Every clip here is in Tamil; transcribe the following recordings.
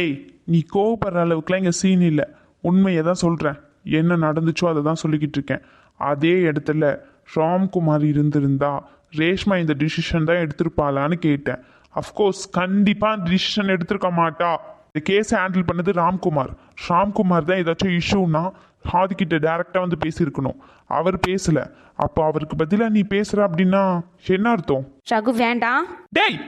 ஏய் நீ கோவப்படுற அளவுக்குலாம் இங்கே சீன் இல்லை. உண்மையை தான் சொல்கிறேன் என்ன நடந்துச்சோ அதை தான் சொல்லிக்கிட்டு இருக்கேன். அதே இடத்துல ராம்குமார் இருந்திருந்தா ரேஷ்மா இந்த டிசிஷன் தான் எடுத்திருப்பாளான்னு கேட்டேன். அஃப்கோர்ஸ் கண்டிப்பாக டிசிஷன் எடுத்திருக்க மாட்டா. இந்த கேஸ் ஹேண்டில் பண்ணது ராம்குமார். ராம்குமார் தான் ஏதாச்சும் இஷ்யூனா ஹாதிக்கிட்ட டேரெக்டாக வந்து பேசியிருக்கணும். அவர் பேசல. அப்போ அவருக்கு பதிலாக நீ பேசுகிற அப்படின்னா என்ன அர்த்தம்? ரகு வேண்டாம். டேய்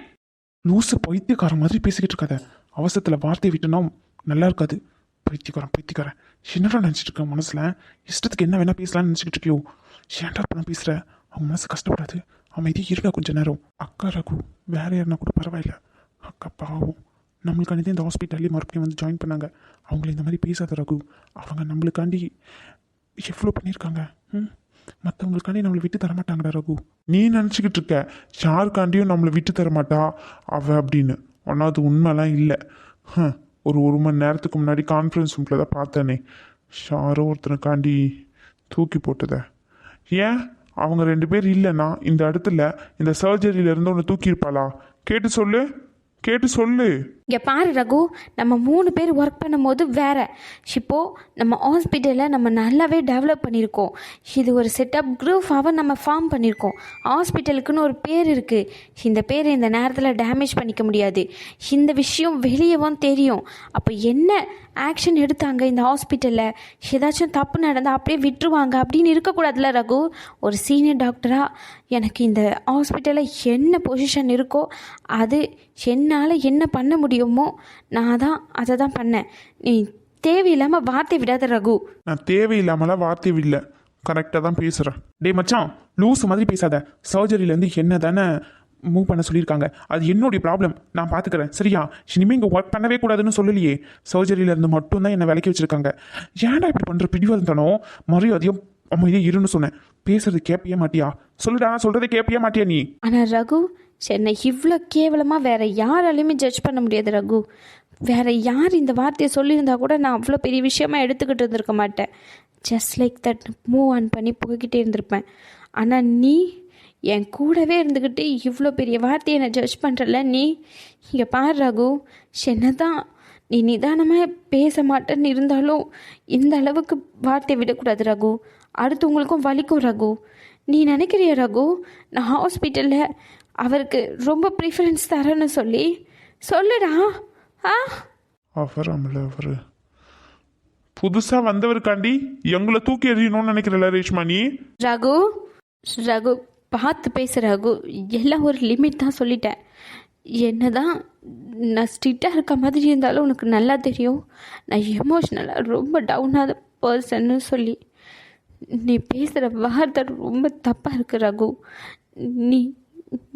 லூசு பைத்தியக்காரன் மாதிரி பேசிக்கிட்டு இருக்காத. அவசரத்தில் வார்த்தை விட்டுனா நல்லா இருக்காது. பைத்தியக்காரன் பைத்தியக்காரன். என்னடா நினச்சிட்டு இருக்க மனசில்? இஷ்டத்துக்கு என்ன வேணால் பேசலாம்னு நினச்சிக்கிட்டு இருக்கியோ? ஏன்டா பண்ண பேசுகிற அவன் மனசு கஷ்டப்படாது. அமைதியாக இருக்கா கொஞ்ச நேரம். அக்கா ரகு வேற யாருனா கூட பரவாயில்ல. அக்கா பாவம். நம்மளுக்காண்டி இந்த ஹாஸ்பிட்டல்லே மறுபடியும் வந்து ஜாயின் பண்ணாங்க. அவங்கள இந்த மாதிரி பேசாத ரகு. அவங்க நம்மளுக்காண்டி எவ்வளோ பண்ணியிருக்காங்க? ம்? மற்றவங்களுக்காண்டி நம்மளை விட்டு தரமாட்டாங்கடா ரகு. நீ நினச்சிக்கிட்டு இருக்க யாருக்காண்டியும் நம்மளை விட்டு தரமாட்டா? அவ அப்படின்னு. ஆனால் அது உண்மைலாம் இல்லை. ஒரு ஒரு மணி நேரத்துக்கு முன்னாடி கான்ஃபரன்ஸ் ரூமில் தான் பார்த்தேனே. ஷாரோ ஒருத்தனுக்காண்டி தூக்கி போட்டத. ஏன்? அவங்க ரெண்டு பேர் இல்லைன்னா இந்த இடத்துல இந்த சர்ஜரியில இருந்து ஒன்று தூக்கியிருப்பாளா? கேட்டு சொல்லு. கேட்டு சொல்லு. இங்கே பாரு ரகு நம்ம மூணு பேர் ஒர்க் பண்ணும்போது வேறு. இப்போ நம்ம ஹாஸ்பிட்டலில் நம்ம நல்லாவே டெவலப் பண்ணியிருக்கோம். இது ஒரு செட்டப் குரூஃபாக நம்ம ஃபார்ம் பண்ணியிருக்கோம். ஹாஸ்பிட்டலுக்குன்னு ஒரு பேர் இருக்குது இந்த பேரை இந்த நேரத்தில் டேமேஜ் பண்ணிக்க முடியாது. இந்த விஷயம் வெளியவும் தெரியும். அப்போ என்ன ஆக்ஷன் எடுத்தாங்க இந்த ஹாஸ்பிட்டலில் ஏதாச்சும் தப்பு நடந்தால் அப்படியே விட்டுருவாங்க அப்படின்னு இருக்கக்கூடாதுல்ல ரகு? ஒரு சீனியர் டாக்டராக எனக்கு இந்த ஹாஸ்பிட்டலில் என்ன பொசிஷன் இருக்கோ அது என்னால் என்ன பண்ண முடியும்? நான் தான் அதை தான் பண்ணேன். நீ தேவையில்லாமல் வார்த்தை விடாத ரகு. நான் தேவையில்லாமலாம் வார்த்தை இல்லை கரெக்டாக தான் பேசுகிறேன் டேய் மச்சான் லூஸ் மாதிரி பேசாத. சர்ஜரியிலேருந்து என்ன தானே மூவ் பண்ண சொல்லியிருக்காங்க. அது என்னுடைய ப்ராப்ளம் நான் பார்த்துக்கிறேன் சரியா? இனிமேல் இங்கே ஒர்க் பண்ணவே கூடாதுன்னு சொல்லலையே. சர்ஜரியிலேருந்து மட்டும்தான் என்னை விலக்கி வச்சுருக்காங்க. ஏன்டா இப்படி பண்ணுற பிடிவாதம் தானோ மரியாதையும் அமைதியாக இருன்னு சொன்னேன். பேசுறது கேட்பியே மாட்டியா? சொல்லுடா சொல்கிறத கேட்பியே மாட்டியா நீ? ஆனால் ரகு சென்னை இவ்வளோ கேவலமாக வேற யாராலையுமே ஜட்ஜ் பண்ண முடியாது ரகு. வேற யார் இந்த வார்த்தையை சொல்லியிருந்தா கூட நான் அவ்வளோ பெரிய விஷயமா எடுத்துக்கிட்டு இருந்திருக்க மாட்டேன். Just like that move on பண்ணி போய்கிட்டே இருந்திருப்பேன். ஆனால் நீ என் கூடவே இருந்துக்கிட்டு இவ்வளோ பெரிய வார்த்தையை என்னை ஜட்ஜ் பண்ணுறல நீ இங்கே பாரு ரகு. என்ன தான் நீ நிதானமாக பேச மாட்டேன்னு இருந்தாலும் இந்த அளவுக்கு வார்த்தையை விடக்கூடாது ரகு. அடுத்தவங்களுக்கும் வலிக்கும் ரகு. நீ நினைக்கிறிய ரகு? நான் ஹாஸ்பிட்டலில் அவருக்கு ரொம்ப ப்ரிஃபரன்ஸ் தரேன்னு சொல்லி. சொல்லுடா. ஆ? அவர் அமல அவர். புதுசாக வந்தவருக்காண்டி எங்களை தூக்கி எறியணும்னு நினைக்கிறல ரேஷ்மா நீ? ரகு ரகு பார்த்து பேசு ரகு. எல்லாம் ஒரு லிமிட் தான் சொல்லிட்டேன் என்னதான் நான் ஸ்ட்ரிக்டாக இருக்க மாதிரி இருந்தாலும் உனக்கு நல்லா தெரியும். நான் எமோஷ்னலாக ரொம்ப டவுனான பர்சன்னு சொல்லி. நீ பேசுகிற வார்த்தை ரொம்ப தப்பாக இருக்கு ரகு. நீ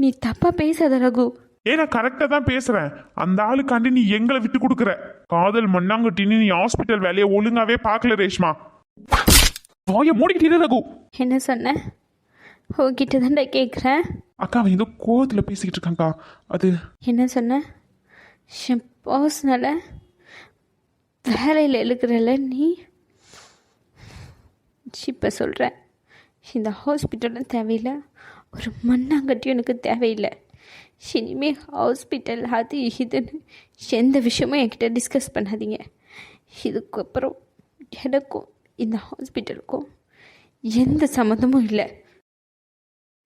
நீ தப்பாக பேசாத ரகு. ஏ நான் கரெக்டாக தான் பேசுகிறேன் அந்த ஆளுக்காண்டி நீ எங்களை விட்டு கொடுக்குற. காதல் மண்ணாங்கட்டின்னு நீ ஹாஸ்பிட்டல் வேலையை ஒழுங்காவே பார்க்கல ரேஷ்மா. வாய மூடிக்கிட்டே ரகு. என்ன சொன்ன? உன்கிட்ட தான்டா கேட்குறேன் அக்கா அவன் ஏதோ கோவத்தில் பேசிக்கிட்டு இருக்காங்க்கா அது என்ன சொன்ன? என் பர்சனலை வேலையில் எழுக்கிறல்ல நீ? இப்போ சொல்கிறேன் இந்த ஹாஸ்பிட்டலும் தேவையில்லை. ஒரு மண்ணாங்கட்டியும் எனக்கு தேவையில்லை. இனிமேல் ஹாஸ்பிட்டல் அது இதுன்னு எந்த விஷயமும் என்கிட்ட டிஸ்கஸ் பண்ணாதீங்க. இதுக்கப்புறம் எனக்கும் இந்த ஹாஸ்பிட்டலுக்கும் எந்த சம்மந்தமும் இல்லை.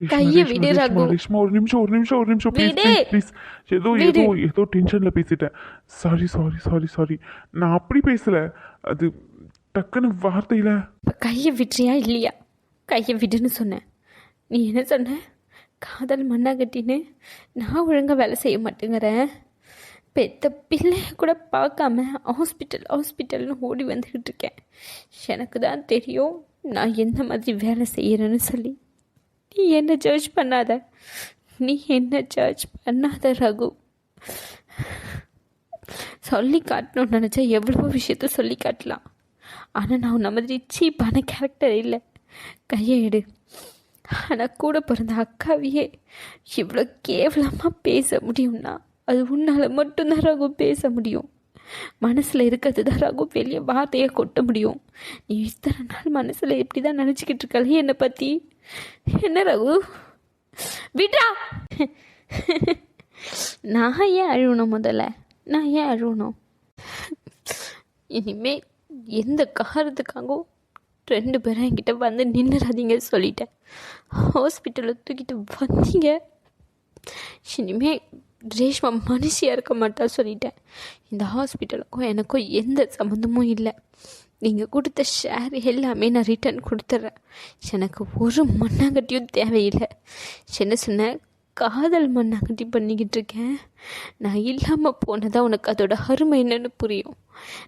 கையை விடு, ரகு. ரேஷ்மா ஒரு நிமிஷம் ஒரு நிமிஷம் ஒரு நிமிஷம். ப்ளீஸ் ஏதோ. ஏதோ ஏதோ டென்ஷனில் பேசிட்டேன். சாரி சாரி சாரி சாரி நான் அப்படி பேசல. அது டக்குன்னு வார்த்தையில். கையை விட்டுறியா இல்லையா? கையை விடுன்னு சொன்னேன். நீ என்ன சொன்ன? காதல் மண்ணாகட்டின்னு நான் ஒழுங்காக வேலை செய்ய மாட்டேங்கிறேன். பெத்த பிள்ளைய கூட பார்க்காம ஹாஸ்பிட்டல் ஹாஸ்பிட்டல்னு ஓடி வந்துக்கிட்டு இருக்கேன். எனக்கு தான் தெரியும் நான் எந்த மாதிரி வேலை செய்கிறேன்னு சொல்லி. நீ என்ன ஜட்ஜ் பண்ணாத? நீ என்ன ஜட்ஜ் பண்ணாத ரகு? சொல்லி காட்டணும்னு நினச்சா எவ்வளவோ விஷயத்த சொல்லி காட்டலாம். ஆனால் நான் உன்ன மாதிரி சீப்பான கேரக்டர் இல்லை. கையை எடு. ஆனால் கூட பிறந்த அக்காவையே இவ்வளோ கேவலமாக பேச முடியும்னா? அது உன்னால் மட்டும்தான் ரகு பேச முடியும். மனசில் இருக்கிறது தான் ரகு வெளியே வார்த்தையை கொட்ட முடியும். நீ இத்தனை நாள் மனசில் எப்படி தான் நினச்சிக்கிட்டு இருக்கல என்னை பற்றி என்ன ரகு? விட்ரா நான் ஏன் அழுவணும் முதல்ல? நான் ஏன் அழுவணும்? இனிமே எந்த காரணத்துக்காகவும் ரெண்டு பேரும் என்கிட்ட வந்து நின்றுறாதீங்க சொல்லிட்டேன். ஹாஸ்பிட்டலில் தூக்கிட்டு வந்தீங்க. இனிமே ரேஷ்மா மனுஷியாக இருக்க மாட்டா சொல்லிட்டேன். இந்த ஹாஸ்பிட்டலுக்கும் எனக்கும் எந்த சம்மந்தமும் இல்லை. நீங்கள் கொடுத்த ஷேர் எல்லாமே நான் ரிட்டர்ன் கொடுத்துட்றேன் எனக்கு ஒரு மண்ணாங்கட்டியும் தேவையில்லை. என்ன சொன்னேன் காதல் மண்ணாங்கட்டி பண்ணிக்கிட்டு இருக்கேன் நான் இல்லாமல் போனதான் உனக்கு அதோட அருமை என்னன்னு புரியும்.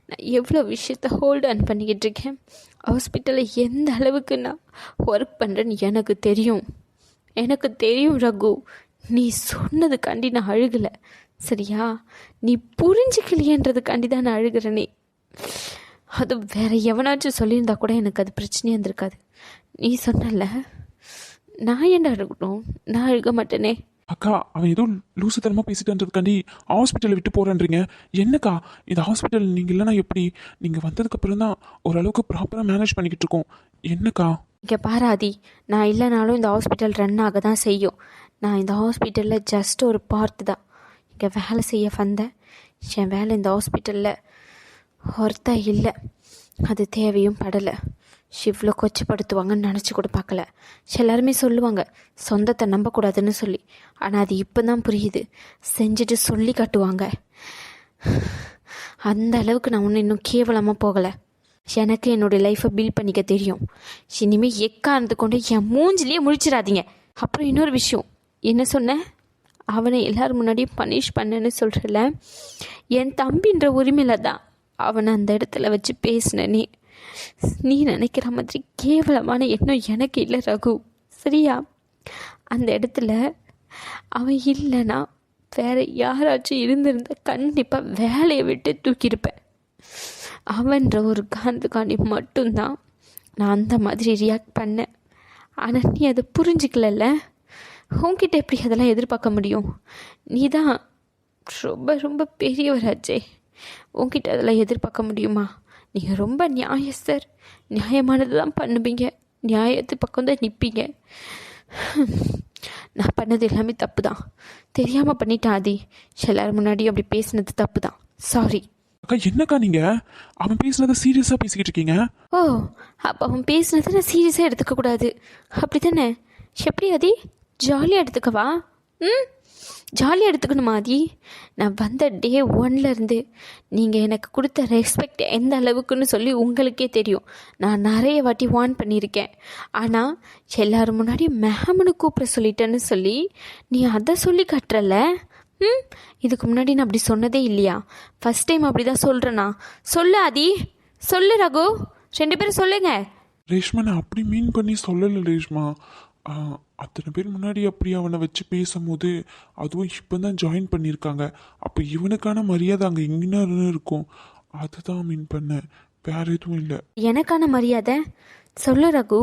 நான் எவ்வளோ விஷயத்த ஹோல்ட் ஆன் பண்ணிக்கிட்டு இருக்கேன் ஹாஸ்பிட்டலில் எந்த அளவுக்கு நான் ஒர்க் பண்ணுறேன்னு எனக்கு தெரியும். எனக்கு தெரியும் ரகு நீ சொன்னதுக்காண்டி நான் அழுகலை. சரியா? நீ புரிஞ்சுக்கலையன்றதுக்காண்டி தான் நான் அழுகிறேனே. அது வேற எவனாச்சும் சொல்லியிருந்தா கூட எனக்கு அது பிரச்சனையாக இருந்திருக்காது. நீ சொன்னல நான் ஏன்டா அழுகணும் நான் அழுக மாட்டேனே. அக்கா அவன் ஏதோ லூசுத்தனமா பேசிட்டான்றதுக்காண்டி ஹாஸ்பிட்டலை விட்டு போறேன்றீங்க. என்னக்கா இந்த ஹாஸ்பிட்டல் நீங்க இல்லைன்னா எப்படி? நீங்க வந்ததுக்கு அப்புறம் தான் ஓரளவுக்கு ப்ராப்பரா மேனேஜ் பண்ணிக்கிட்டு இருக்கோம். என்னக்கா? இங்கே பாராதி நான் இல்லைனாலும் இந்த ஹாஸ்பிட்டல் ரன் ஆக தான் செய்யும். நான் இந்த ஹாஸ்பிட்டலில் ஜஸ்ட் ஒரு பார்ட் தான். இங்கே வேலை செய்ய வந்தேன். என் வேலை இந்த ஹாஸ்பிட்டலில் ஒர்த்தா இல்லை. அது தேவையும் படலை. இவ்வளோ கொச்சப்படுத்துவாங்கன்னு நினச்சி கூட பார்க்கல. எல்லாருமே சொல்லுவாங்க சொந்தத்தை நம்பக்கூடாதுன்னு சொல்லி. ஆனால் அது இப்போ தான் புரியுது. செஞ்சுட்டு சொல்லி காட்டுவாங்க. அந்த அளவுக்கு நான் ஒன்றும் இன்னும் கேவலமாக போகலை. எனக்கு என்னுடைய லைஃப்பை பில்ட் பண்ணிக்க தெரியும். இனிமேல் எக்காரணத்து கொண்டு என் மூஞ்சிலேயே முழிச்சிடாதீங்க. அப்புறம் இன்னொரு விஷயம். என்ன சொன்னேன் அவனை எல்லோரும் முன்னாடியும் பனிஷ் பண்ணேன்னு சொல்கிறல என் தம்பின்ற உரிமையில் தான் அவனை அந்த இடத்துல வச்சு பேசின நீ. நீ நினைக்கிற மாதிரி கேவலமான எண்ணம் எனக்கு இல்லை ரகு. சரியா? அந்த இடத்துல அவன் இல்லைன்னா வேற யாராச்சும் இருந்திருந்தா கண்டிப்பாக வேலையை விட்டு தூக்கியிருப்பேன். அவன்ற ஒரு காந்தக்காண்டி மட்டும்தான் நான் அந்த மாதிரி ரியாக்ட் பண்ணேன். ஆனால் நீ அதை புரிஞ்சிக்கலல்ல? உன்கிட்ட எப்படி அதெல்லாம் எதிர்பார்க்க முடியும்? நீ தான் ரொம்ப ரொம்ப பெரியவராச்சே. உன்கிட்ட அதெல்லாம் எதிர்பார்க்க முடியுமா? நீங்கள் ரொம்ப நியாயஸ்தர் நியாயமானது தான் பண்ணுவீங்க. நியாயத்து பக்கம் தான் நிற்பீங்க நான் பண்ணது எல்லாமே தப்பு தான் தெரியாமல் பண்ணிட்டேன் ஆதி. எல்லாரும் முன்னாடியும் அப்படி பேசினது தப்பு தான் சாரி அக்கா என்னக்கா நீங்க? அவன் பேசுனதை சீரியஸா பேசிக்கிட்டு இருக்கீங்க? ஓ அப்போ அவன் பேசினதை நான் சீரியஸாக எடுத்துக்கக்கூடாது அப்படி தானே எப்படி ஆதி? ஜாலியாக எடுத்துக்கவா? ம்? ஜாலியாக எடுத்துக்கணும் ஆதி? நான் வந்த டே ஒன்லேருந்து நீங்கள் எனக்கு கொடுத்த ரெஸ்பெக்ட் எந்த அளவுக்குன்னு சொல்லி உங்களுக்கே தெரியும். நான் நிறைய வாட்டி வார்ன் பண்ணியிருக்கேன். ஆனால் எல்லோரும் முன்னாடி மேம்னு கூப்பிட சொல்லிட்டேன்னு சொல்லி நீ அதை சொல்லி கட்டுறல ம்? இதுக்கு முன்னாடி நான் அப்படி சொன்னதே இல்லையா? ஃபஸ்ட் டைம் அப்படி தான் சொல்கிறேண்ணா சொல்லு ஆதி. சொல்லு ரகு. ரெண்டு பேரும் சொல்லுங்க. ரேஷ்மா நான் அப்படி மீன் பண்ணி சொல்லலை ரேஷ்மா. அத்தனை பேர் முன்னாடி அப்படி அவனை வச்சு பேசும்போது அதுவும் இப்போ தான் ஜாயின் பண்ணியிருக்காங்க. அப்போ இவனுக்கான மரியாதை அங்கே எங்கன்னு இருக்கும். அதுதான் மீன் பண்ணேன் வேற எதுவும் இல்லை. எனக்கான மரியாதை? சொல்லு Raghu.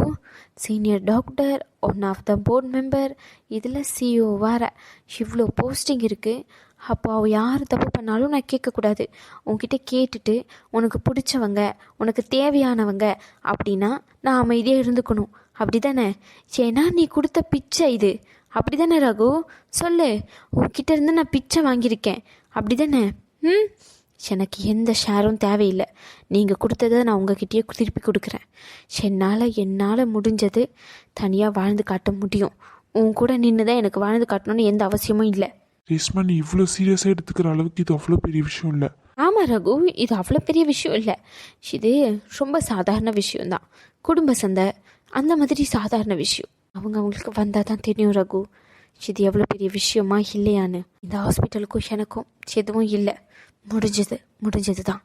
Senior doctor one of the board member இதில் சிஓ வேற. இவ்வளோ போஸ்டிங் இருக்குது அப்போ அவள் யார் தப்பு பண்ணாலும் நான் கேட்கக்கூடாது. உன்கிட்ட கேட்டுட்டு உனக்கு பிடிச்சவங்க உனக்கு தேவையானவங்க அப்படின்னா நான் அமைதியாக இருந்துக்கணும். அப்படி தானே ஏன்னா நீ கொடுத்த பிச்சை இது. அப்படி தானே ரகு? சொல்லு. உன்கிட்ட இருந்து நான் பிச்சை வாங்கியிருக்கேன். அப்படி தானே ம்? எனக்கு எந்த ஷேரும் தேவையில்லை. நீங்கள் கொடுத்ததை நான் உங்ககிட்டயே திருப்பி கொடுக்குறேன். என்னால் என்னால் முடிஞ்சது தனியாக வாழ்ந்து காட்ட முடியும். உன் கூட நின்று தான் எனக்கு வாழ்ந்து காட்டணும்னு எந்த அவசியமும் இல்லை. ரேஷ்மா நீ இவ்வளோ சீரியஸாக எடுத்துக்கிற அளவுக்கு இது அவ்வளோ பெரிய விஷயம் இல்லை. ஆமாம் ரகு. இது அவ்வளோ பெரிய விஷயம் இல்லை. இது ரொம்ப சாதாரண விஷயம்தான். குடும்ப சண்டை அந்த மாதிரி சாதாரண விஷயம். அவங்க அவங்களுக்கு வந்தால் தான் தெரியும் ரகு. இது எவ்வளோ பெரிய விஷயமா இல்லையான்னு. இந்த ஹாஸ்பிட்டலுக்கும் எனக்கும் எதுவும் இல்லை. முடிஞ்சது முடிஞ்சது தான்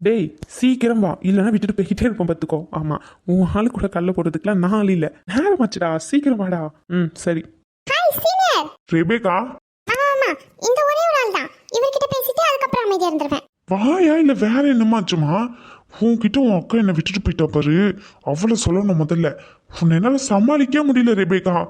டேய் சீக்கிரம் வா. இல்லைன்னா விட்டுட்டு போய்கிட்டே இருப்போம் பார்த்துக்கோ. ஆமாம் உன் ஆளு கூட கல்ல போடுறதுக்குலாம் நான் ஆள் இல்லை. நேரம் ஆச்சுடா. சீக்கிரம் வாடா. ம் சரி. ரெபேகா? இந்த ஒரே ஒரு ஆள் தான் இவர்கிட்ட பேசிட்டு அதுக்கப்புறம் அமைதியா இருந்துருவேன். வாயா இல்லை வேற என்னமாச்சுமா உன்கிட்ட உன் அக்கா என்னை விட்டுட்டு போயிட்டா பாரு. அவ்வளோ சொல்லணும் முதல்ல. உன்னை என்னால் சமாளிக்க முடியல ரெபேகா.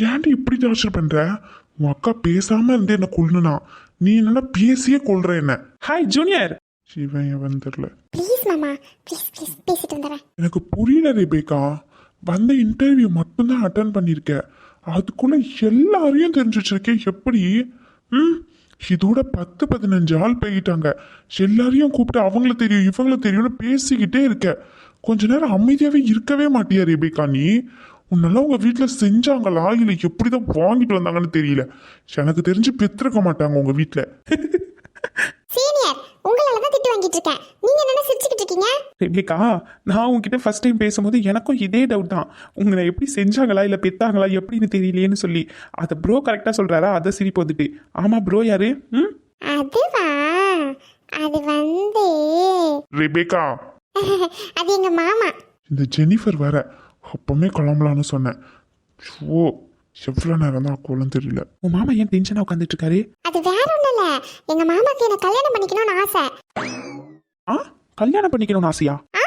ஏன்டி இப்படி டார்ச்சர் பண்ற? உன் அக்கா பேசாம இருந்து என்ன கொல்லுனா. நீ என்னன்னா பேசியே கொல்ற என்ன. ஹாய் ஜூனியர் சிவன் வந்துடல ப்ளீஸ் மாமா. ப்ளீஸ் ப்ளீஸ் பேசிட்டு வந்துடுறேன். எனக்கு புரியல ரெபேக்கா வந்த இன்டர்வியூ மட்டும்தான் அட்டன் பண்ணியிருக்க. அதுக்குள்ள எல்லாரையும் தெரிஞ்சு வச்சிருக்கேன். எப்படி? ம்? இதோட பத்து பதினஞ்சு ஆள் போயிட்டாங்க. எல்லாரையும் கூப்பிட்டு அவங்கள தெரியும் இவங்கள தெரியும்னு பேசிக்கிட்டே இருக்க. கொஞ்ச நேரம் அமைதியாகவே இருக்கவே மாட்டியா ரேபிகா நீ? உன்னெல்லாம் உங்கள் வீட்டில் செஞ்சாங்களா? இல்ல எப்படிதான் வாங்கிட்டு வந்தாங்கன்னு தெரியல. எனக்கு தெரிஞ்சு பெற்றிருக்க மாட்டாங்க உங்கள் வீட்டில் சீனியர் உங்களால தான் திட்டு வாங்கிட்டு இருக்கேன் நீங்க என்ன சிரிச்சுக்கிட்டு இருக்கீங்க ரெபேக்கா நான் உங்ககிட்ட ஃபர்ஸ்ட் டைம் பேசும்போது எனக்கும் இதே டவுட் தான். உங்களை எப்படி செஞ்சாங்களா இல்லை பெத்தாங்களா எப்படின்னு தெரியலையேன்னு சொல்லி. அதை ப்ரோ கரெக்டாக சொல்கிறாரா அதை சிரிப்பு வந்துட்டு. ஆமாம் ப்ரோ யாரு? ம்? அதுவா? அது வந்து ரெபேக்கா அது எங்க மாமா. இந்த ஜெனிஃபர் வேற அப்பமே கிளம்பலான்னு சொன்னேன். ஓ எவ்வளோ நேரம் தான் ஆக்கும்னு தெரியல. உன் மாமா ஏன் டென்ஷனாக உட்காந்துட்டு இருக்காரு அது வேற ஒண்ணும் இல்ல. எங்க மாமாக்கு என்ன கல்யாணம் பண்ணிக்கணும்னு ஆசை. ஆ? கல்யாணம் பண்ணிக்கணும்னு ஆசையா? ஆ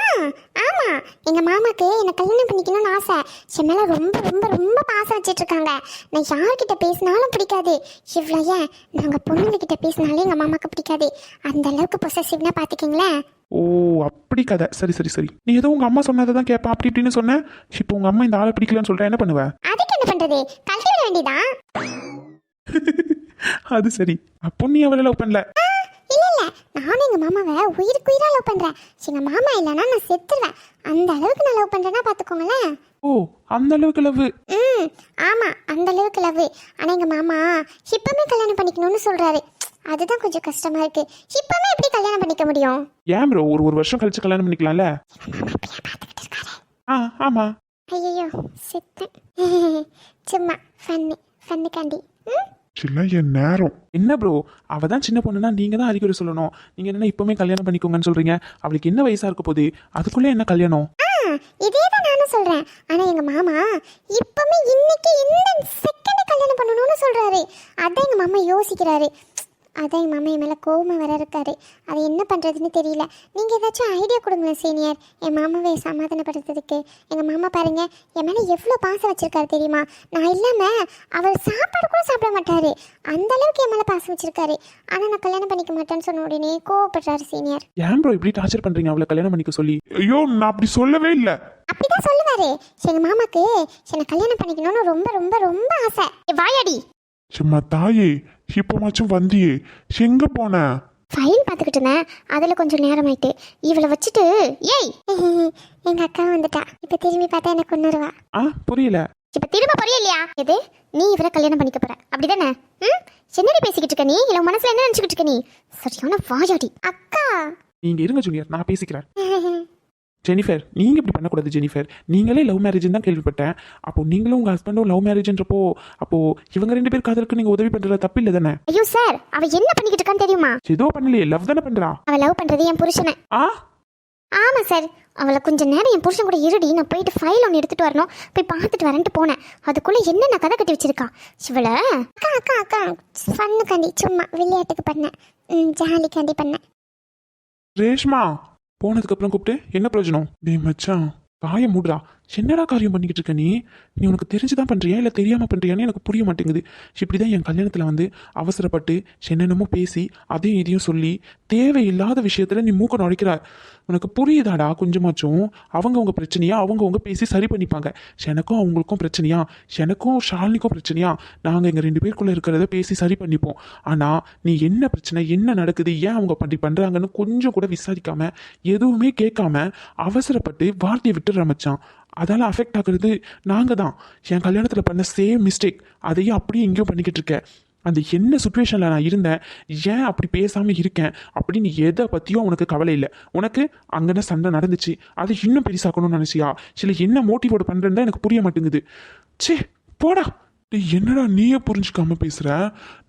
ஆமா. எங்க மாமாக்கு என்ன கல்யாணம் பண்ணிக்கணும்னு ஆசை. என் மேல ரொம்ப ரொம்ப ரொம்ப பாசம் வச்சிட்டு இருக்காங்க நான் யார்கிட்ட பேசினாலும் பிடிக்காது. இவ்வளோ ஏன்? நாங்க பொண்ணுங்க கிட்ட பேசினாலே எங்க மாமாக்கு பிடிக்காது. அந்த அளவுக்கு பொசசிவ்னா பாத்துக்கீங்களேன். ஓ அப்படி கதை. சரி சரி சரி. நீ ஏதோ உங்கள் அம்மா சொன்னதை தான் கேட்பேன் அப்படி இப்படின்னு சொன்னேன் இப்போ உங்கள் அம்மா இந்த ஆளை பிடிக்கலன்னு சொல்கிறேன் என்ன பண்ணுவ? அதுக்கு என்ன பண்றது? கழட்டி விட வேண்டியதான் அது சரி. அப்போ நீ அவளை லவ் பண்ணல. இல்ல இல்ல. நானும் எங்க மாமாவை உயிருக்கு உயிரா லவ் பண்றேன். எங்க மாமா நான் செத்துருவேன். அந்த அளவுக்கு நான் லவ் பண்றேன்னா பாத்துக்கோங்களேன். ஓ அந்த அளவுக்கு லவ் ம் ஆமா அந்த அளவுக்கு லவ் ஆனா எங்க மாமா இப்பமே கல்யாணம் பண்ணிக்கணும்னு சொல்றாரு. அதுதான் கொஞ்சம் கஷ்டமா இருக்கு. இப்பமே கல்யாணம் பண்ணிக்க முடியும். ஏன் ப்ரோ ஒரு ஒரு வருஷம் கழிச்சு கல்யாணம் பண்ணிக்கலாம்ல? ஆ ஆமாம் ஐயோ செத்தேன். சும்மா ஃபன்னு ஃபன்னுக்காண்டி ம்? சில என் நேரம். என்ன ப்ரோ அவள் தான் சின்ன பொண்ணுனா நீங்கள் தான் அறிகுறி சொல்லணும். நீங்கள் என்ன இப்போவுமே கல்யாணம் பண்ணிக்கோங்கன்னு சொல்கிறீங்க அவளுக்கு என்ன வயசாக இருக்க போகுது? அதுக்குள்ளே என்ன கல்யாணம்? ஆ இதே தான் நானும் சொல்றேன். ஆனா எங்க மாமா இப்பமே இன்னைக்கு இந்த செகண்ட் கல்யாணம் பண்ணணும்னு சொல்றாரு. அதான் எங்க மாமா யோசிக்கிறாரு. அதான் எங்க மாமா என் மேல கோவமா வர இருக்காரு. அது என்ன பண்றதுன்னு தெரியல. நீங்க ஏதாச்சும் ஐடியா கொடுங்களேன் சீனியர் என் மாமாவை சமாதானப்படுத்துறதுக்கு. எங்க மாமா பாருங்க என் மேல எவ்வளவு பாசம் வச்சிருக்காரு தெரியுமா? நான் இல்லாம அவர் சாப்பாடு கூட சாப்பிட மாட்டாரு. அந்த அளவுக்கு என் மேல பாசம் வச்சிருக்காரு. ஆனா நான் கல்யாணம் பண்ணிக்க மாட்டேன்னு சொன்ன உடனே கோவப்படுறாரு சீனியர் ஏன் ப்ரோ இப்படி டார்ச்சர் பண்ணுறீங்க அவளை கல்யாணம் பண்ணிக்க சொல்லி? ஐயோ நான் அப்படி சொல்லவே இல்லை. அப்படிதான் சொல்லுவாரு. எங்க மாமாக்கு என்னை கல்யாணம் பண்ணிக்கணும்னு ரொம்ப ரொம்ப ரொம்ப ஆசை. வாயாடி. சும்மா தாயே இப்போமாச்சும் வந்தியே எங்க போன? ஃபைல் பார்த்துக்கிட்டு இருந்தேன். அதில் கொஞ்சம் நேரம் ஆயிட்டு இவளை வச்சுட்டு ஏய்! எங்க அக்கா வந்துட்டா. இப்போ திரும்பி பார்த்தா எனக்கு கொண்டுருவா ஆ புரியல. இப்போ திரும்ப போறியா இல்லையா? எது? நீ இவரை கல்யாணம் பண்ணிக்க போற. அப்படிதானே? ம்? என்னடி பேசிக்கிட்டு இருக்க நீ? இல்லை மனசுல என்ன நினச்சிக்கிட்டு இருக்க நீ? சரியான வாயாடி. அக்கா! நீங்கள் இருங்க ஜூனியர். நான் பேசிக்கிறேன். ஜெனிஃபர் நீங்கள் இப்படி பண்ணக்கூடாது ஜெனிஃபர். நீங்களே லவ் மேரேஜ்னு தான் கேள்விப்பட்டேன். அப்போ நீங்களும் உங்கள் ஹஸ்பண்டும் லவ் மேரேஜ்ன்றப்போ அப்போ இவங்க ரெண்டு பேர் காதலுக்கு நீங்கள் உதவி பண்ணுறது தப்பு இல்லை தானே? ஐயோ சார் அவ என்ன பண்ணிக்கிட்டு இருக்கான்னு தெரியுமா? ஏதோ பண்ணலையே லவ் தானே பண்ணுறா அவ லவ் பண்றது என் புருஷனை. ஆ? ஆமா சார் அவளை கொஞ்ச நேரம் என் புருஷன் கூட இருடி நான் போயிட்டு ஃபைல் ஒன்று எடுத்துட்டு வரணும். போய் பார்த்துட்டு வரேன்ட்டு போனேன். அதுக்குள்ள என்னென்ன கதை கட்டி வச்சிருக்கா? இவள அக்கா அக்கா அக்கா ஃபன்னுக்காண்டி சும்மா விளையாட்டுக்கு பண்ணேன். ம் ஜாலிக்காண்டி பண்ணேன். ரேஷ்மா போனதுக்கப்புறம் கூப்பிட்டு என்ன பிரயோஜனம்? டே மச்சான் வாயை மூடுறா என்னடா காரியம் பண்ணிக்கிட்டு இருக்க நீ? நீ உனக்கு தெரிஞ்சுதான் பண்ணுறியா இல்லை தெரியாமல் பண்ணுறியான்னு எனக்கு புரிய மாட்டேங்குது. இப்படி தான் என் கல்யாணத்தில் வந்து அவசரப்பட்டு என்னென்னமோ பேசி அதையும் இதையும் சொல்லி தேவையில்லாத விஷயத்தில் நீ மூக்க நுழைக்கிறார் உனக்கு புரியுதாடா கொஞ்சமாச்சும்? அவங்கவுங்க பிரச்சனையா? அவங்கவுங்க பேசி சரி பண்ணிப்பாங்க. எனக்கும் அவங்களுக்கும் பிரச்சனையா? எனக்கும் ஷாலினிக்கும் பிரச்சனையா? நாங்கள் எங்கள் ரெண்டு பேருக்குள்ளே இருக்கிறத பேசி சரி பண்ணிப்போம். ஆனால் நீ என்ன பிரச்சனை என்ன நடக்குது ஏன் அவங்க பண்ணி பண்ணுறாங்கன்னு கொஞ்சம் கூட விசாரிக்காம எதுவுமே கேட்காம அவசரப்பட்டு வார்த்தையை விட்டுற மச்சான். அதால் அஃபெக்ட் ஆகுறது நாங்கள் தான் என் கல்யாணத்தில் பண்ண சேம் மிஸ்டேக் அதையும் அப்படியே எங்கேயோ பண்ணிக்கிட்டு இருக்கேன். அந்த என்ன சுச்சுவேஷனில் நான் இருந்தேன் ஏன் அப்படி பேசாமல் இருக்கேன் அப்படின்னு எதை பற்றியும் உனக்கு கவலை இல்லை. உனக்கு அங்கே சண்டை நடந்துச்சு அதை இன்னும் பெருசாக்கணும்னு நினச்சியா? சில என்ன மோட்டிவோட பண்ணுறேன்னு எனக்கு புரிய மாட்டேங்குது. சே போடா. டேய் என்னடா நீயே புரிஞ்சுக்காம பேசுற?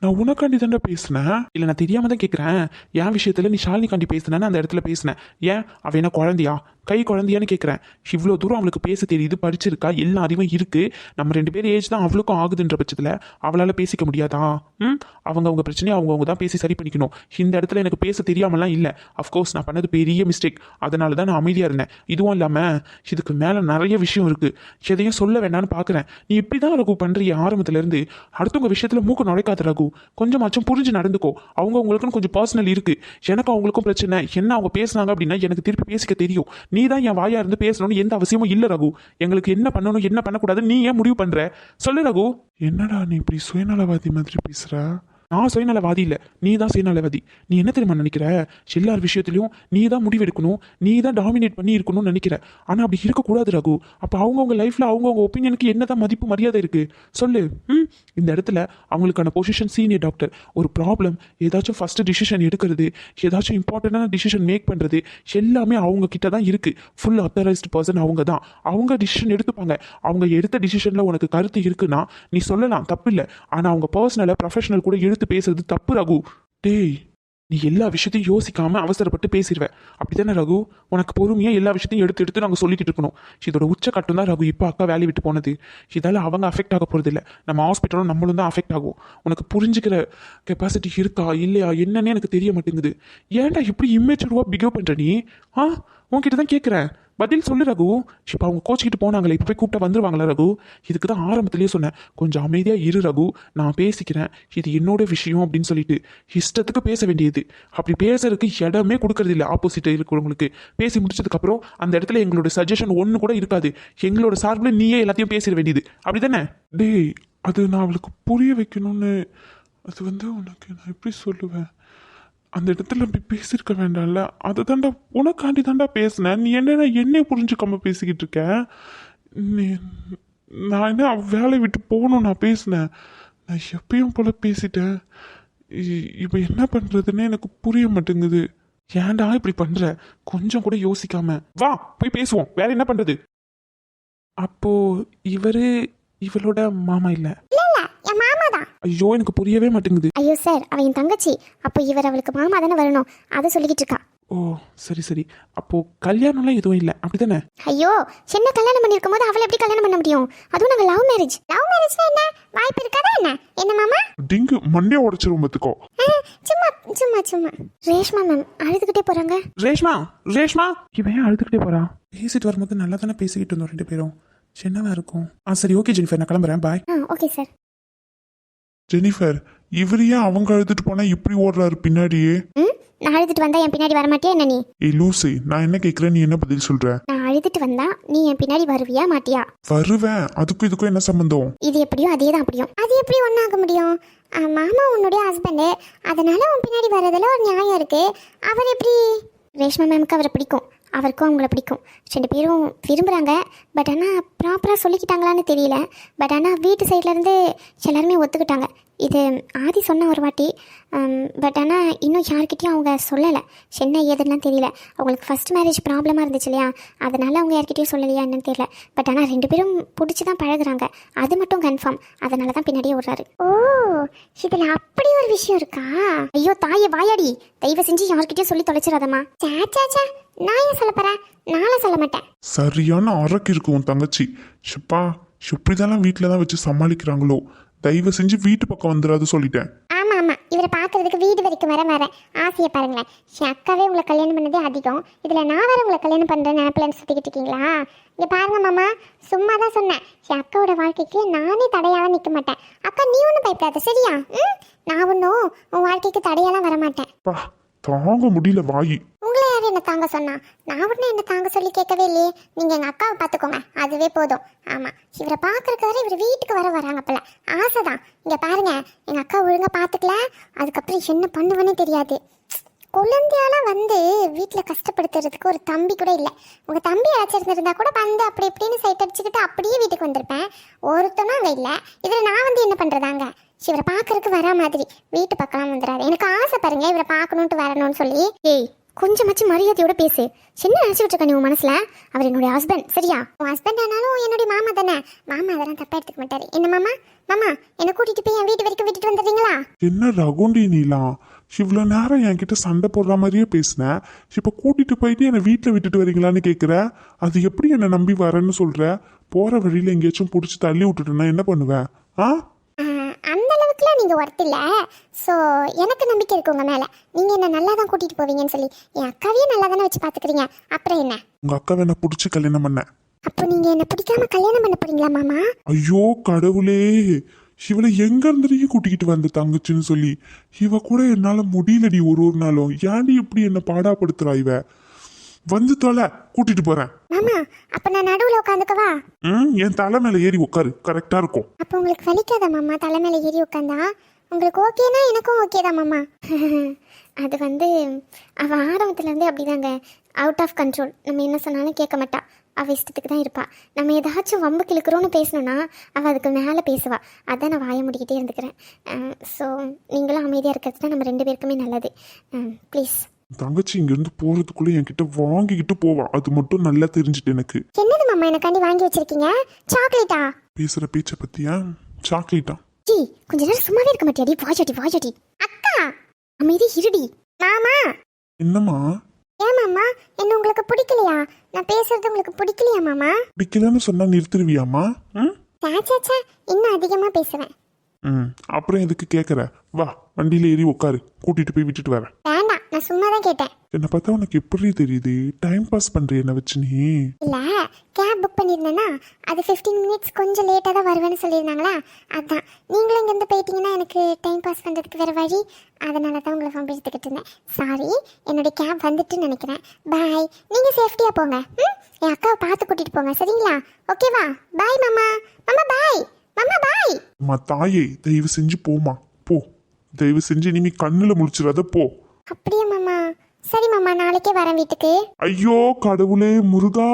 நான் உனக்காண்டி தாண்டா பேசுனேன் இல்லை நான் தெரியாம தான் கேட்குறேன் என் விஷயத்தில் நீ ஷாலிக்காண்டி பேசுனேன்னு அந்த இடத்துல பேசினேன் ஏன்? அவ என்ன குழந்தையா? கை குழந்தையான்னு கேட்குறேன் இவ்வளோ தூரம் அவளுக்கு பேச தெரியுது படிச்சிருக்கா எல்லா அறிவும் இருக்குது நம்ம ரெண்டு பேர் ஏஜ் தான் அவளுக்கும் ஆகுதுன்ற பட்சத்தில் அவளால் பேசிக்க முடியாதா? ம்? அவங்க அவங்க பிரச்சனையை அவங்கவுங்க தான் பேசி சரி பண்ணிக்கணும். இந்த இடத்துல எனக்கு பேச தெரியாமலாம் இல்லை. அஃப்கோர்ஸ் நான் பண்ணது பெரிய மிஸ்டேக் அதனால தான் நான் அமைதியாக இருந்தேன். இதுவும் இல்லாமல் இதுக்கு மேலே நிறைய விஷயம் இருக்குது எதையும் சொல்ல வேண்டாம்னு பார்க்குறேன் நீ இப்படி தான் ரகு பண்ணுறிய ஆரம்பத்துலேருந்து அடுத்தவங்க விஷயத்தில் மூக்கு நுழைக்காத ரகு. கொஞ்சமாச்சும் புரிஞ்சு நடந்துக்கோ. அவங்க உங்களுக்குன்னு கொஞ்சம் பர்சனல் இருக்குது எனக்கு அவங்களுக்கும் பிரச்சனை. என்ன அவங்க பேசுனாங்க அப்படின்னா எனக்கு திருப்பி பேசிக்க தெரியும். நீ தான் என் வாயா இருந்து பேசணும்னு எந்த அவசியமும் இல்லை ரகு. எங்களுக்கு என்ன பண்ணணும் என்ன பண்ணக்கூடாது நீ ஏன் முடிவு பண்ணுற சொல்லு ரகு. என்னடா நீ இப்படி சுயநலவாதி மாதிரி பேசுகிறா நான் சுயநலவாதி இல்லை. நீ தான் சுயநலவாதி நீ என்ன தெரியுமா நினைக்கிற? எல்லார் விஷயத்துலையும் நீ தான் முடிவெடுக்கணும். நீ தான் டாமினேட் பண்ணி இருக்கணும்னு நினைக்கிற. ஆனால் அப்படி இருக்கக்கூடாது ரகு. அப்போ அவங்கவுங்க லைஃப்பில் அவங்கவுங்க ஒப்பீனியனுக்கு என்ன தான் மதிப்பு மரியாதை இருக்குது சொல்லு. ம்? இந்த இடத்துல அவங்களுக்கான பொசிஷன் சீனியர் டாக்டர் ஒரு ப்ராப்ளம் ஏதாச்சும் ஃபஸ்ட்டு டிசிஷன் எடுக்கிறது ஏதாச்சும் இம்பார்ட்டண்டான டிசிஷன் மேக் பண்ணுறது எல்லாமே அவங்க கிட்ட தான் இருக்குது ஃபுல் அத்தரைஸ்டு பர்சன் அவங்க தான். அவங்க டிசிஷன் எடுத்துப்பாங்க. அவங்க எடுத்த டிசிஷனில் உனக்கு கருத்து இருக்குன்னா நீ சொல்லலாம். தப்பு இல்லை ஆனால் அவங்க பர்சனலை ப்ரொஃபஷனல் கூட எடுத்து பேசுறது தப்பு ரகு. டேய் நீ எல்லா விஷயத்தையும் யோசிக்காம அவசரப்பட்டு பேசிடுவ அப்படிதானே ரகு? உனக்கு பொறுமையா எல்லா விஷயத்தையும் எடுத்து எடுத்து நாங்கள் சொல்லிக்கிட்டு இருக்கணும். இதோட உச்சக்கட்டம் தான் ரகு இப்போ அக்கா வேலையை விட்டு போனது. இதால அவங்க அஃபெக்ட் ஆக போறது இல்லை நம்ம ஹாஸ்பிட்டலும் நம்மளும் தான் அஃபெக்ட் ஆகும். உனக்கு புரிஞ்சுக்கிற கெப்பாசிட்டி இருக்கா இல்லையா என்னன்னே எனக்கு தெரிய மாட்டேங்குது. ஏன்டா இப்படி இம்மேச்சுவா பிகேவ் பண்ற நீ? ஆ? உன்கிட்ட தான் கேட்குறேன் பதில் சொல்லு ரகு. இப்போ அவங்க கோச்சிக்கிட்டு போனாங்களே இப்போ போய் கூப்பிட்டா வந்துருவாங்களா ரகு? இதுக்கு தான் ஆரம்பத்துலேயே சொன்னேன். கொஞ்சம் அமைதியாக இரு ரகு. நான் பேசிக்கிறேன். இது என்னோட விஷயம் அப்படின்னு சொல்லிட்டு. இஷ்டத்துக்கு பேச வேண்டியது. அப்படி பேசுறதுக்கு இடமே கொடுக்கறது இல்லை ஆப்போசிட் இருக்கிறவங்களுக்கு. பேசி முடிச்சதுக்கப்புறம் அந்த இடத்துல எங்களோட சஜஷன் ஒன்று கூட இருக்காது. எங்களோட சார்பில் நீயே எல்லாத்தையும் பேசிட வேண்டியது. அப்படி தானே டேய் அது நான் அவளுக்கு புரிய வைக்கணும்னு அது வந்து உனக்கு நான் எப்படி சொல்லுவேன்? அந்த இடத்துல போய் பேசியிருக்க வேண்டாம்ல. அதை தாண்டா உனக்காண்டி தாண்டா பேசினேன். நீ என்ன என்னைய புரிஞ்சுக்காம பேசிக்கிட்டு இருக்க? நீ நான் என்ன வேலையை விட்டு போகணும் நான் பேசினேன். நான் எப்பயும் போல பேசிட்டேன். இப்போ என்ன பண்ணுறதுன்னு எனக்கு புரிய மாட்டேங்குது. ஏன்டா இப்படி பண்ணுற கொஞ்சம் கூட யோசிக்காம. வா போய் பேசுவோம். வேற என்ன பண்ணுறது அப்போ இவர் இவளோட மாமா இல்லை இல்ல இல்ல என் மாமா தான் ஐயோ எனக்கு புரியவே மாட்டேங்குது. ஐயோ சார் அவ என் தங்கச்சி. அப்போ இவர் அவளுக்கு மாமா தானே வரணும். அதை சொல்லிக்கிட்டு இருக்கா. ஓ சரி சரி. அப்போ கல்யாணம்லாம் எதுவும் இல்லை? அப்படிதானே ஐயோ சின்ன கல்யாணம் பண்ணிருக்கும் போது அவளை எப்படி கல்யாணம் பண்ண முடியும்? அதுவும் நாங்கள் லவ் மேரேஜ் லவ் மேரேஜ்னா என்ன? வாய்ப்பு இருக்காதா என்ன? என்ன மாமா? டிங்கு மண்டே உடச்சிரும் பார்த்துக்கோ. ஆ, சும்மா சும்மா சும்மா. ரேஷ்மா மேம் அழுதுகிட்டே போறாங்க. ரேஷ்மா ரேஷ்மா. இவன் ஏன் அழுதுகிட்டே போறா? பேசிட்டு வரும்போது நல்லா தானே பேசிக்கிட்டு இருந்தோம் ரெண்டு பேரும். சின்னவா இருக்கும். ஆ சரி ஓகே ஜெனிஃபர் நான் கிளம்புறேன். Bye ah okay sir Jennifer இவர் ஏன் அவங்க அழுதுட்டு போனா இப்படி ஓடுறாரு பின்னாடியே? ம்? நான் அழுதுட்டு வந்தா என் பின்னாடி வர மாட்டியா என்ன நீ? ஏய் லூசி நான் என்ன கேட்குறேன் நீ என்ன பதில் சொல்ற? நான் அழுதுட்டு வந்தா நீ என் பின்னாடி வருவியா மாட்டியா? வருவேன். அதுக்கும் இதுக்கும் என்ன சம்பந்தம்? இது எப்படியோ அதே தான் அப்படியும். அது எப்படி ஒன்றாக முடியும்? ஆ, மாமா உன்னுடைய ஹஸ்பண்டு அதனால உன் பின்னாடி வர்றதுல ஒரு நியாயம் இருக்கு. அவர் எப்படி? ரேஷ்மா மேம்க்கு அவரை பிடிக்கும். அவருக்கும் அவங்கள பிடிக்கும். ரெண்டு பேரும் விரும்புகிறாங்க பட் ஆனால் ப்ராப்பராக சொல்லிக்கிட்டாங்களான்னு தெரியல. பட் ஆனால் வீட்டு சைட்லேருந்து எல்லாருமே ஒத்துக்கிட்டாங்க. இது ஆதி சொன்ன ஒரு வாட்டி பட் ஆனால் இன்னும் யார்கிட்டயும் அவங்க சொல்லலை. என்ன ஏதுலாம் தெரியல. அவங்களுக்கு ஃபர்ஸ்ட் மேரேஜ் ப்ராப்ளமாக இருந்துச்சு இல்லையா? அதனால அவங்க யார்கிட்டயும் சொல்லலையா என்னன்னு தெரியல. பட் ஆனால் ரெண்டு பேரும் பிடிச்சி தான் பழகுறாங்க. அது மட்டும் கன்ஃபார்ம் அதனால தான் பின்னாடியே விடுறாரு ஓ இதில் அப்படி ஒரு விஷயம் இருக்கா? ஐயோ தாயே வாயாடி. தயவு செஞ்சு யார்கிட்டயும் சொல்லி தொலைச்சிடாதம்மா. சே சே சே நான் ஏன் சொல்ல போகிறேன் நானும் சொல்ல மாட்டேன். சரியான அரக்கு இருக்கு உன் தங்கச்சி. ஷப்பா இப்படிதான் வீட்டில் தான் வச்சு சமாளிக்கிறாங்களோ? தயவு செஞ்சு வீட்டு பக்கம் வந்துடாது சொல்லிட்டேன். ஆமா ஆமா. இவரை பார்க்கறதுக்கு வீடு வரைக்கும் வர வர. ஆசையை பாருங்களேன். என் அக்காவே உங்களை கல்யாணம் பண்ணதே அதிகம். இதுல நான் வேற உங்களை கல்யாணம் பண்றேன் நினப்பில் சுத்திக்கிட்டு இருக்கீங்களா? இங்க பாருங்க மாமா. சும்மா தான் சொன்னேன். என் அக்காவோட வாழ்க்கைக்கு நானே தடையால நிக்க மாட்டேன். அக்கா நீ ஒன்றும் பயப்படாத சரியா? ம்? நான் ஒன்றும் உன் வாழ்க்கைக்கு தடையாலாம் வர மாட்டேன் பா தாங்க முடியல வாயி. உங்களை யார் என்ன தாங்க சொன்னா? நான் உடனே என்ன தாங்க சொல்லி கேட்கவே இல்லையே. நீங்க எங்க அக்காவை பார்த்துக்கோங்க. அதுவே போதும். ஆமா. இவரை பாக்குறதுக்கு வர இவர் வீட்டுக்கு வர வராங்க போல. ஆசைதான். இங்க பாருங்க. எங்க அக்கா ஒழுங்கா பாத்துக்கல அதுக்கப்புறம் என்ன பண்ணுவேன்னு தெரியாது. குழந்தையாலாம் வந்து வீட்டில் கஷ்டப்படுத்துறதுக்கு ஒரு தம்பி கூட இல்லை. உங்கள் தம்பி அழைச்சிருந்திருந்தா கூட வந்து அப்படி இப்படின்னு சைட் அடிச்சுக்கிட்டு அப்படியே வீட்டுக்கு வந்திருப்பேன். ஒருத்தனும் அங்கே இல்லை. இதில் நான் வந்து என்ன பண்ணுறதாங்க இவரை பார்க்கறதுக்கு வரா மாதிரி. வீட்டு பக்கம்லாம் வந்துடாது எனக்கு ஆசை பாருங்க. இவரை பார்க்கணுன்ட்டு வரணும்னு சொல்லி. ஏய் கொஞ்சமாச்சும் மரியாதையோட பேசு. என்ன நினச்சிட்டு இருக்க நீ உன் மனசுல? அவர் என்னுடைய ஹஸ்பண்ட் சரியா? உன் ஹஸ்பண்ட் ஆனாலும் என்னுடைய மாமா தானே. மாமா அதெல்லாம் தப்பா எடுத்துக்க மாட்டாரு. என்ன மாமா? மாமா என்னை கூட்டிட்டு போய் என் வீட்டு வரைக்கும் விட்டுட்டு வந்துடுறீங்களா? என்ன ரகுண்டி நீலாம் இவ்வளோ நேரம் என்கிட்ட சண்டை போடுற மாதிரியே பேசினேன் இப்போ கூட்டிட்டு போயிட்டு என்னை வீட்டில் விட்டுட்டு வரீங்களான்னு கேட்குற அது எப்படி என்னை நம்பி வரேன்னு சொல்ற? போகிற வழியில் எங்கேயாச்சும் பிடிச்சி தள்ளி விட்டுட்டுனா என்ன பண்ணுவேன் ஆ? அளவுக்குலாம் நீங்கள் ஒர்த் இல்லை. ஸோ எனக்கு நம்பிக்கை இருக்கு உங்கள் மேலே. நீங்கள் என்ன நல்லா தான் கூட்டிகிட்டு போவீங்கன்னு சொல்லி. என் அக்காவையும் நல்லா தானே வச்சு பார்த்துக்கிறீங்க அப்புறம் என்ன? உங்கள் அக்காவை என்னை பிடிச்சி கல்யாணம் பண்ணேன் அப்போ நீங்கள் என்ன பிடிக்காம கல்யாணம் பண்ண போறீங்களா மாமா? ஐயோ கடவுளே. இவளை எங்க இருந்துட்டு கூட்டிக்கிட்டு வந்த தங்கச்சின்னு சொல்லி. இவ கூட என்னால முடியலடி ஒரு ஒரு நாளும். ஏன்டி இப்படி என்ன பாடாப்படுத்துறா இவ? வந்து தொலை கூட்டிட்டு போறேன். மாமா அப்போ நான் நடுவில் உட்காந்துக்கவா ம் என் தலை மேல ஏறி உட்காரு கரெக்டா இருக்கும். அப்போ உங்களுக்கு வலிக்காத மாமா? தலை மேலே ஏறி உட்காந்தா உங்களுக்கு ஓகேனா எனக்கும் ஓகே தான் மாமா? அது வந்து அவள் ஆரம்பத்துலேருந்தே அப்படிதாங்க. அவுட் ஆஃப் கண்ட்ரோல் நம்ம என்ன சொன்னாலும் கேட்க மாட்டா. அவள் இஷ்டத்துக்கு தான் இருப்பாள் நம்ம ஏதாச்சும் வம்பு கிழக்கிறோன்னு பேசணுன்னா அவள் அதுக்கு மேலே பேசுவாள் அதான் நான் வாய முடிக்கிட்டே இருந்துக்கிறேன். ஸோ நீங்களும் அமைதியாக இருக்கிறது தான் நம்ம ரெண்டு பேருக்குமே நல்லது. ப்ளீஸ் தங்கச்சி இங்கிருந்து போறதுக்குள்ள என்கிட்ட வாங்கிக்கிட்டு போவா. அது மட்டும் நல்லா தெரிஞ்சுட்டு எனக்கு. என்னது மாமா எனக்காண்டி வாங்கி வச்சிருக்கீங்க? சாக்லேட்டா? பேசுற பேச்சை பத்தியா? சாக்லேட்டா? ஜி கொஞ்ச நேரம் சும்மாவே இருக்க மாட்டியாடி? வாஜாடி வாஜாடி அக்கா! அமைதி இருடி. மாமா! என்னம்மா? ஏன் மாமா? என்ன உங்களுக்கு பிடிக்கலையா? நான் பேசுறது உங்களுக்கு பிடிக்கலையா மாமா? பிடிக்கலன்னு சொன்னா நிறுத்திடுவியாம்மா? ம்? சாச்சாச்சா இன்னும் அதிகமாக பேசுவேன். ம். அப்புறம் எதுக்கு கேட்குற வா வண்டியில ஏறி உட்காரு கூட்டிட்டு போய் விட்டுட்டு வரேன். வேண்டாம். நான் சும்மா தான் கேட்டேன். என்னை பார்த்தா உனக்கு எப்படி தெரியுது? டைம் பாஸ் பண்ற என்ன வச்சு நீ? இல்லை கேப் புக் பண்ணியிருந்தேன்னா அது ஃபிஃப்டீன் மினிட்ஸ் கொஞ்சம் லேட்டாக தான் வருவேன்னு சொல்லியிருந்தாங்களா? அதான். நீங்களும் இங்கேருந்து போயிட்டீங்கன்னா எனக்கு டைம் பாஸ் பண்ணுறதுக்கு வேறு வழி. அதனால தான் உங்களை ஃபோன் எடுத்துக்கிட்டு இருந்தேன். சாரி என்னுடைய கேப் வந்துட்டுன்னு நினைக்கிறேன். பாய் நீங்கள் சேஃப்டியாக போங்க. ம்? என் அக்காவை பார்த்து கூட்டிகிட்டு போங்க. சரிங்களா? ஓகேவா பாய் மாமா. மாமா பாய் மாமா பாய் அம்மா தாயே தயவு செஞ்சு போமா போ. தயவு செஞ்சு இனிமே கண்ணுல முழிச்சிடாத போ. அப்படியே மாமா? சரி மாமா நாளைக்கே வரேன் வீட்டுக்கு. ஐயோ கடவுளே முருகா.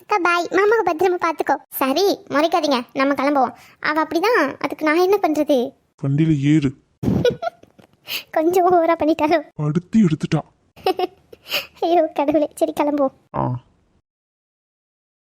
அக்கா பாய் மாமாவை பத்திரமா பார்த்துக்கோ சரி முறைக்காதீங்க. நம்ம கிளம்புவோம். அவள் அப்படிதான். அதுக்கு நான் என்ன பண்ணுறது வண்டியில ஏறு. கொஞ்சம் ஓவரா பண்ணிட்டாலும் படுத்தி எடுத்துட்டா. ஐயோ கடவுளே. சரி கிளம்புவோம். ஆ.